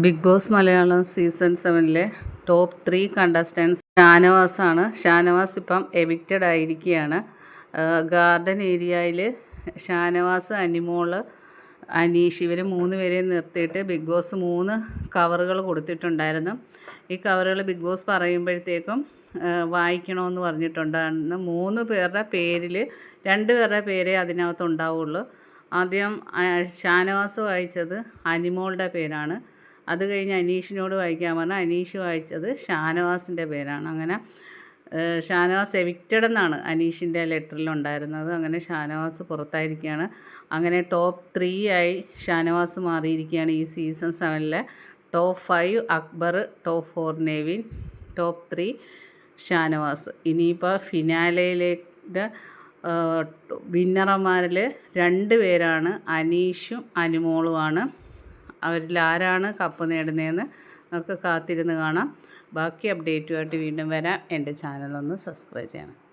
Big Boss Malayalam season സെവനിലെ top three contestants ഷാനവാസാണ്. ഷാനവാസ് ഇപ്പം എവിക്റ്റഡ് ആയിരിക്കുകയാണ്. ഗാർഡൻ ഏരിയയിൽ ഷാനവാസ് അനിമോൾ അനീഷ് ഇവർ മൂന്ന് പേരെയും നിർത്തിയിട്ട് ബിഗ് ബോസ് മൂന്ന് കവറുകൾ കൊടുത്തിട്ടുണ്ടായിരുന്നു. ഈ കവറുകൾ ബിഗ് ബോസ് പറയുമ്പോഴത്തേക്കും വായിക്കണമെന്ന് പറഞ്ഞിട്ടുണ്ടായിരുന്നു. മൂന്ന് പേരുടെ പേരിൽ രണ്ട് പേരുടെ പേരേ അതിനകത്ത് ഉണ്ടാവുള്ളൂ. ആദ്യം ഷാനവാസ് വായിച്ചത് അനിമോളുടെ പേരാണ്. അത് കഴിഞ്ഞ് അനീഷിനോട് വായിക്കാൻ പറഞ്ഞാൽ അനീഷ് വായിച്ചത് ഷാനവാസിന്റെ പേരാണ്. അങ്ങനെ ഷാനവാസ് എവിക്റ്റഡ് എന്നാണ് അനീഷിന്റെ ലെറ്ററിലുണ്ടായിരുന്നത് അങ്ങനെ ഷാനവാസ് പുറത്തായിരിക്കുകയാണ്. അങ്ങനെ ടോപ്പ് ത്രീ ആയി ഷാനവാസ് മാറിയിരിക്കുകയാണ് ഈ season സെവനിലെ. Top five Akbar top four Nevin top three Shanavas. ഇനിയിപ്പോൾ ഫിനാലയിലേക്ക് വിന്നർമാരിൽ രണ്ട് പേരാണ്. അനീഷും അനുമോളുമാണ്. അവരിൽ ആരാണ് കപ്പ് നേടുന്നതെന്ന് നമുക്ക് കാത്തിരുന്ന് കാണാം. ബാക്കി അപ്ഡേറ്റുമായിട്ട് വീണ്ടും വരാം. എന്റെ ചാനലൊന്ന് സബ്സ്ക്രൈബ് ചെയ്യണം.